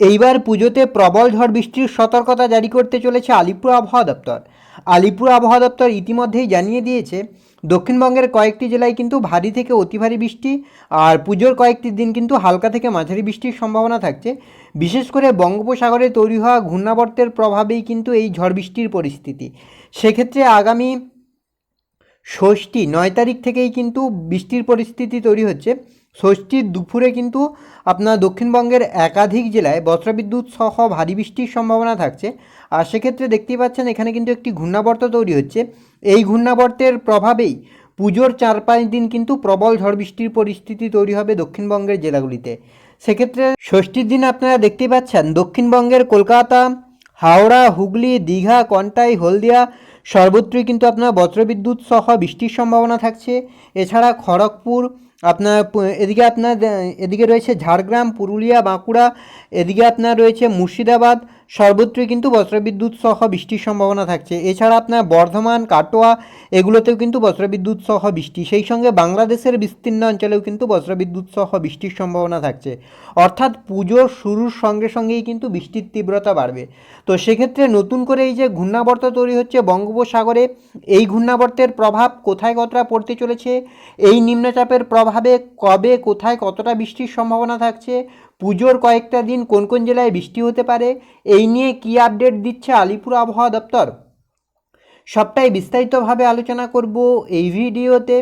এইবার পুজোতে প্রবল ঝড় বৃষ্টির সতর্কতা জারি করতে চলেছে আলিপুর আবহাওয়া দপ্তর। আলিপুর আবহাওয়া দপ্তর ইতিমধ্যেই জানিয়ে দিয়েছে, দক্ষিণবঙ্গের কয়েকটি জেলায় কিন্তু ভারী থেকে অতি ভারী বৃষ্টি আর পুজোর কয়েকটি দিন কিন্তু হালকা থেকে মাঝারি বৃষ্টির সম্ভাবনা থাকছে। বিশেষ করে বঙ্গোপসাগরে তৈরি হওয়া ঘূর্ণাবর্তের প্রভাবেই কিন্তু এই ঝড় বৃষ্টির পরিস্থিতি। সেক্ষেত্রে আগামী ষষ্ঠী নয় তারিখ থেকেই কিন্তু বৃষ্টির পরিস্থিতি তৈরি হচ্ছে। ষষ্ঠীর দুপুরে কিন্তু আপনার দক্ষিণবঙ্গের একাধিক জেলায় বজ্রবিদ্যুৎ সহ ভারী বৃষ্টির সম্ভাবনা থাকছে। আর সেক্ষেত্রে দেখতেই পাচ্ছেন, এখানে কিন্তু একটি ঘূর্ণাবর্ত তৈরি হচ্ছে। এই ঘূর্ণাবর্তের প্রভাবেই পুজোর চার পাঁচ দিন কিন্তু প্রবল ঝড় বৃষ্টির পরিস্থিতি তৈরি হবে দক্ষিণবঙ্গের জেলাগুলিতে। সেক্ষেত্রে ষষ্ঠীর দিন আপনারা দেখতেই পাচ্ছেন, দক্ষিণবঙ্গের কলকাতা, হাওড়া, হুগলি, দীঘা, কন্টাই, হলদিয়া সর্বত্রই কিন্তু আপনার বজ্রবিদ্যুৎ সহ বৃষ্টির সম্ভাবনা থাকছে। এছাড়া খড়গপুর আপনার এদিকে আপনার এদিকে রয়েছে ঝাড়গ্রাম পুরুলিয়া বাঁকুড়া এদিকে আপনার রয়েছে মুর্শিদাবাদ সর্বত্রই কিন্তু বজ্রবিদ্যুৎ সহ বৃষ্টির সম্ভাবনা থাকছে। এছাড়া আপনার বর্ধমান, কাটোয়া, এগুলোতেও কিন্তু বজ্রবিদ্যুৎ সহ বৃষ্টি। সেই সঙ্গে বাংলাদেশের বিস্তীর্ণ অঞ্চলেও কিন্তু বজ্রবিদ্যুৎ সহ বৃষ্টির সম্ভাবনা থাকছে। অর্থাৎ পুজোর শুরুর সঙ্গে সঙ্গেই কিন্তু বৃষ্টির তীব্রতা বাড়বে। তো সেক্ষেত্রে নতুন করে এই যে ঘূর্ণাবর্ত তৈরি হচ্ছে বঙ্গোপসাগরে, এই ঘূর্ণাবর্তের প্রভাব কোথায় কতটা পড়তে চলেছে? এই নিম্নচাপের প্রভাবে কবে, কোথায় কতটা বৃষ্টির সম্ভাবনা থাকছে? পুজোর কয়েকটা দিন কোন কোন জেলায় বৃষ্টি হতে পারে, এই নিয়ে কি আপডেট দিচ্ছে আলিপুর আবহাওয়া দপ্তর? সবটাই বিস্তারিতভাবে আলোচনা করব এই ভিডিওতে।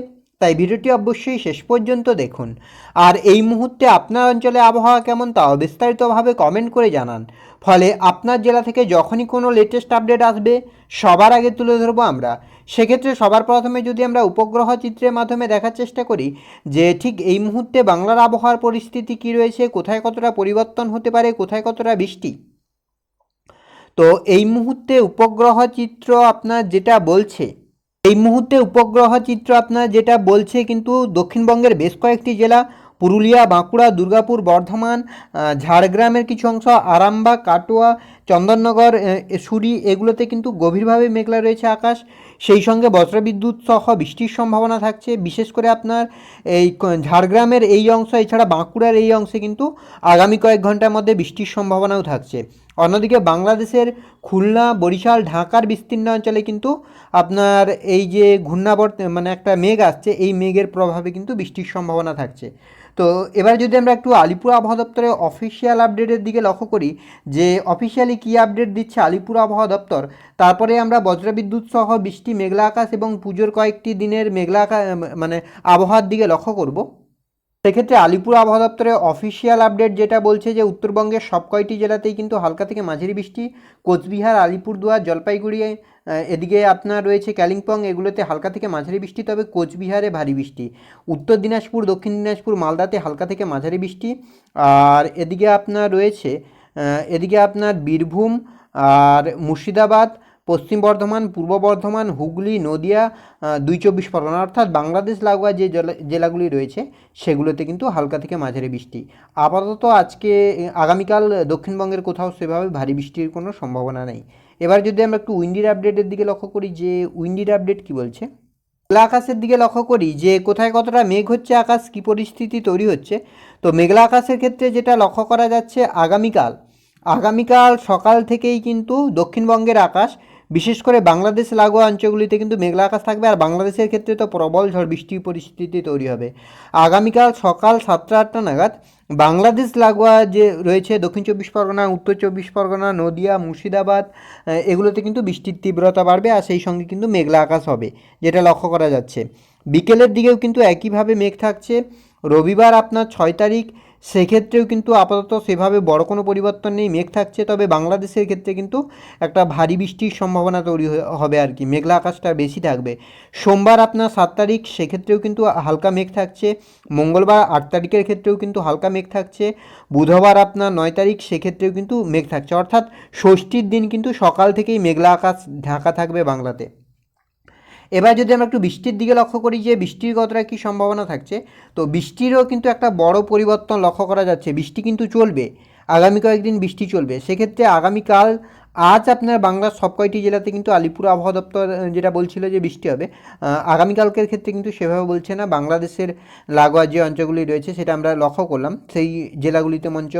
তাই ভিডিওটি অবশ্যই শেষ পর্যন্ত দেখুন। আর এই মুহূর্তে আপনার অঞ্চলে আবহাওয়া কেমন তাও বিস্তারিতভাবে কমেন্ট করে জানান। ফলে আপনার জেলা থেকে যখনই কোনো লেটেস্ট আপডেট আসবে, সবার আগে তুলে ধরবো আমরা। সেক্ষেত্রে সবার প্রথমে যদি আমরা উপগ্রহ চিত্রের মাধ্যমে দেখার চেষ্টা করি, যে ঠিক এই মুহূর্তে বাংলার আবহাওয়ার পরিস্থিতি কী রয়েছে, কোথায় কতটা পরিবর্তন হতে পারে, কোথায় কতটা বৃষ্টি? তো এই মুহূর্তে উপগ্রহ চিত্র আপনার যেটা বলছে এই মুহূর্তে উপগ্রহ চিত্র আপনার যেটা বলছে কিন্তু দক্ষিণবঙ্গের বেশ কয়েকটি জেলা, পুরুলিয়া, বাঁকুড়া, দুর্গাপুর, বর্ধমান ঝাড়গ্রামের কিছু অংশ, আরামবাগ, কাটোয়া চন্দননগর সুরি এগুলোতে কিন্তু গভীরভাবে মেঘলা রয়েছে আকাশ। সেই সঙ্গে বজ্রবিদ্যুৎ সহ বৃষ্টির সম্ভাবনা থাকছে। বিশেষ করে আপনার এই ঝাড়গ্রামের এই অংশ, এছাড়া বাঁকুড়ার এই অংশে কিন্তু আগামী কয়েক ঘণ্টার মধ্যে বৃষ্টির সম্ভাবনাও থাকছে। অন্যদিকে বাংলাদেশের খুলনা, বরিশাল, ঢাকার বিস্তীর্ণ অঞ্চলে কিন্তু আপনার এই যে ঘূর্ণাবর্ত মানে একটা মেঘ আসছে, এই মেঘের প্রভাবে কিন্তু বৃষ্টির সম্ভাবনা থাকছে। তো এবার যদি আমরা একটু আলিপুর আবহাওয়া দপ্তরের অফিসিয়াল আপডেটের দিকে লক্ষ্য করি, যে অফিসিয়ালি কী আপডেট দিচ্ছে আলিপুর আবহাওয়া দপ্তর? তারপরে আমরা বজ্রবিদ্যুৎ সহ বৃষ্টি, মেঘলা আকাশ এবং পুজোর কয়েকটি দিনের মেঘলা মানে আবহাওয়ার দিকে লক্ষ্য করব। সেক্ষেত্রে আলিপুর আবহাওয়া দপ্তরের অফিসিয়াল আপডেট যেটা বলছে যে উত্তরবঙ্গের সব কয়টি জেলাতেই কিন্তু হালকা থেকে মাঝারি বৃষ্টি। কোচবিহার, আলিপুরদুয়ার, জলপাইগুড়ি এদিকে আপনার রয়েছে কালিম্পং, এগুলোতে হালকা থেকে মাঝারি বৃষ্টি, তবে কোচবিহারে ভারী বৃষ্টি। উত্তর দিনাজপুর, দক্ষিণ দিনাজপুর, মালদাতে হালকা থেকে মাঝারি বৃষ্টি। আর এদিকে আপনার রয়েছে এদিকে আপনার বীরভূম আর মুর্শিদাবাদ, পশ্চিম বর্ধমান, পূর্ব বর্ধমান, হুগলি, নদিয়া দুই চব্বিশ পরগনা, অর্থাৎ বাংলাদেশ, লাগোয়া যে জেলা- জেলাগুলি রয়েছে, সেগুলোতে কিন্তু হালকা থেকে মাঝারি বৃষ্টি। আপাতত আজকে আগামীকাল দক্ষিণবঙ্গের কোথাও সেভাবে ভারী বৃষ্টির কোনো সম্ভাবনা নেই। এবার যদি আমরা একটু উইন্ডির আপডেটের দিকে লক্ষ্য করি, যে উইন্ডির আপডেট কি বলছে? মেঘলা আকাশের দিকে লক্ষ্য করি যে কোথায় কতটা মেঘ হচ্ছে, আকাশ কী পরিস্থিতি তৈরি হচ্ছে। তো মেঘলা আকাশের ক্ষেত্রে যেটা লক্ষ্য করা যাচ্ছে আগামীকাল। আগামীকাল সকাল থেকেই কিন্তু দক্ষিণবঙ্গের আকাশ বিশেষ করে বাংলাদেশ লাগোয়া অঞ্চলগুলিতে কিন্তু মেঘলা আকাশ থাকবে আর বাংলাদেশের ক্ষেত্রে তো প্রবল ঝড় বৃষ্টির পরিস্থিতি তৈরি হবে। আগামীকাল সকাল সাতটা আটটা নাগাদ বাংলাদেশ লাগোয়া যে রয়েছে দক্ষিণ চব্বিশ পরগনা, উত্তর চব্বিশ পরগনা, নদিয়া, মুর্শিদাবাদ এগুলোতে কিন্তু বৃষ্টির তীব্রতা বাড়বে আর সেই সঙ্গে কিন্তু মেঘলা আকাশ হবে, যেটা লক্ষ্য করা যাচ্ছে। বিকেলের দিকেও কিন্তু একইভাবে মেঘ থাকছে। রবিবার আপনার ছয় তারিখ সেক্ষেত্রেও কিন্তু আপাতত সেভাবে বড় কোনো পরিবর্তন নেই, মেঘ থাকছে, তবে বাংলাদেশের ক্ষেত্রে কিন্তু একটা ভারী বৃষ্টির সম্ভাবনা তৈরি হবে আর কি, মেঘলা আকাশটা বেশি থাকবে। সোমবার আপনার সাত তারিখ, সেক্ষেত্রেও কিন্তু হালকা মেঘ থাকছে, মঙ্গলবার আট তারিখের ক্ষেত্রেও কিন্তু হালকা মেঘ থাকছে, বুধবার আপনার নয় তারিখ, সেক্ষেত্রেও কিন্তু মেঘ থাকছে। অর্থাৎ ষষ্ঠীর দিন কিন্তু সকাল থেকেই মেঘলা আকাশ ঢাকা থাকবে বাংলাতে। এবার যদি আমরা একটু বৃষ্টির দিকে লক্ষ্য করি যে বৃষ্টির কতটা কী সম্ভাবনা থাকছে, তো বৃষ্টিরও কিন্তু একটা বড় পরিবর্তন লক্ষ্য করা যাচ্ছে। বৃষ্টি কিন্তু চলবে, আগামী কয়েকদিন বৃষ্টি চলবে। সেক্ষেত্রে আগামীকাল আজ আপনার বাংলার সব কয়টি জেলাতে কিন্তু আলিপুর আবহাওয়া দপ্তর যেটা বলছিল যে বৃষ্টি হবে আগামীকালকের ক্ষেত্রে কিন্তু সেভাবে বলছে না। বাংলাদেশের লাগোয়া যে অঞ্চলগুলি রয়েছে সেটা আমরা লক্ষ্য করলাম। সেই জেলাগুলিতে মঞ্চ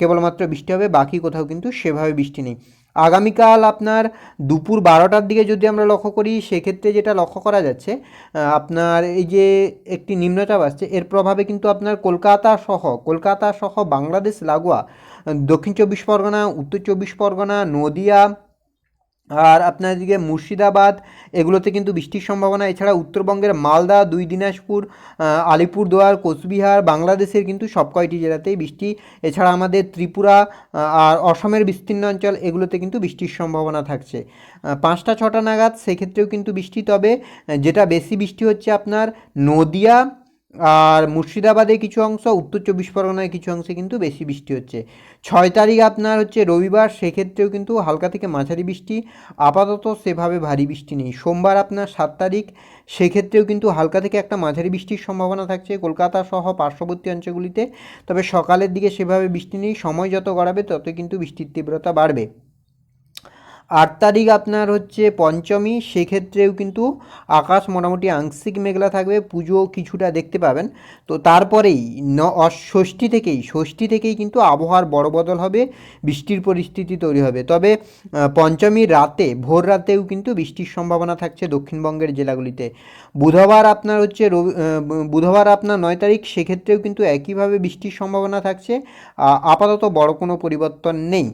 কেবলমাত্র বৃষ্টি হবে, বাকি কোথাও কিন্তু সেভাবে বৃষ্টি নেই। আগামীকাল আপনার দুপুর বারোটার দিকে যদি আমরা লক্ষ্য করি, সেক্ষেত্রে যেটা লক্ষ্য করা যাচ্ছে আপনার এই যে একটি নিম্নচাপ আসছে, এর প্রভাবে কিন্তু আপনার কলকাতা সহ কলকাতা সহ বাংলাদেশ, লাগোয়া, দক্ষিণ চব্বিশ পরগনা, উত্তর চব্বিশ পরগনা, নদিয়া আর আপনার এদিকে মুর্শিদাবাদ, এগুলোতে কিন্তু বৃষ্টির সম্ভাবনা। এছাড়া উত্তরবঙ্গের মালদা, দুই দিনাজপুর আলিপুরদুয়ার, কোচবিহার, বাংলাদেশের কিন্তু সব কয়টি জেলাতেই বৃষ্টি। এছাড়া আমাদের ত্রিপুরা আর অসমের বিস্তীর্ণ অঞ্চল, এগুলোতে কিন্তু বৃষ্টির সম্ভাবনা থাকছে। পাঁচটা ছটা নাগাদ, সেক্ষেত্রেও কিন্তু বৃষ্টি। তবে যেটা বেশি বৃষ্টি হচ্ছে আপনার নদিয়া আর মুর্শিদাবাদে কিছু অংশ, উত্তর চব্বিশ পরগনায় কিছু অংশে কিন্তু বেশি বৃষ্টি হচ্ছে। ছয় তারিখ আপনার হচ্ছে রবিবার, সেক্ষেত্রেও কিন্তু হালকা থেকে মাঝারি বৃষ্টি, আপাতত সেভাবে ভারী বৃষ্টি নেই। সোমবার আপনার সাত তারিখ, সেক্ষেত্রেও কিন্তু হালকা থেকে একটা মাঝারি বৃষ্টির সম্ভাবনা থাকছে কলকাতা সহ পার্শ্ববর্তী অঞ্চলগুলিতে। তবে সকালের দিকে সেভাবে বৃষ্টি নেই, সময় যত গড়াবে তত কিন্তু বৃষ্টির তীব্রতা বাড়বে। আট তারিখ আপনার হচ্ছে পঞ্চমী, সেক্ষেত্রেও কিন্তু আকাশ মোটামুটি আংশিক মেঘলা থাকবে, পুজো কিছুটা দেখতে পাবেন। তো তারপরেই ন ষষ্ঠী থেকেই ষষ্ঠী থেকেই কিন্তু আবহাওয়ার বড় বদল হবে, বৃষ্টির পরিস্থিতি তৈরি হবে। তবে পঞ্চমীর রাতে, ভোর রাতেও কিন্তু বৃষ্টির সম্ভাবনা থাকছে দক্ষিণবঙ্গের জেলাগুলিতে। বুধবার আপনার হচ্ছে রবি বুধবার আপনার নয় তারিখ, সেক্ষেত্রেও কিন্তু একইভাবে বৃষ্টির সম্ভাবনা থাকছে। আপাতত বড় কোনো পরিবর্তন নেই।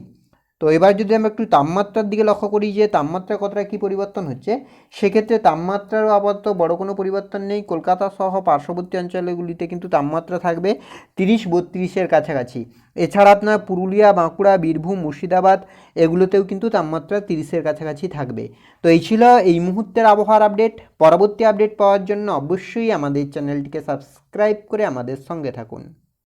তো এবার যদি আমরা একটু তাপমাত্রার দিকে লক্ষ্য করি যে তাপমাত্রা কতটা কী পরিবর্তন হচ্ছে, সেক্ষেত্রে তাপমাত্রারও আপাতত বড় কোনো পরিবর্তন নেই। কলকাতা সহ পার্শ্ববর্তী অঞ্চলগুলিতে কিন্তু তাপমাত্রা থাকবে তিরিশ বত্রিশের কাছাকাছি। এছাড়া আপনার পুরুলিয়া, বাঁকুড়া, বীরভূম, মুর্শিদাবাদ, এগুলোতেও কিন্তু তাপমাত্রা তিরিশের কাছাকাছি থাকবে। তো এই ছিল এই মুহূর্তের আবহাওয়ার আপডেট। পরবর্তী আপডেট পাওয়ার জন্য অবশ্যই আমাদের চ্যানেলটিকে সাবস্ক্রাইব করে আমাদের সঙ্গে থাকুন।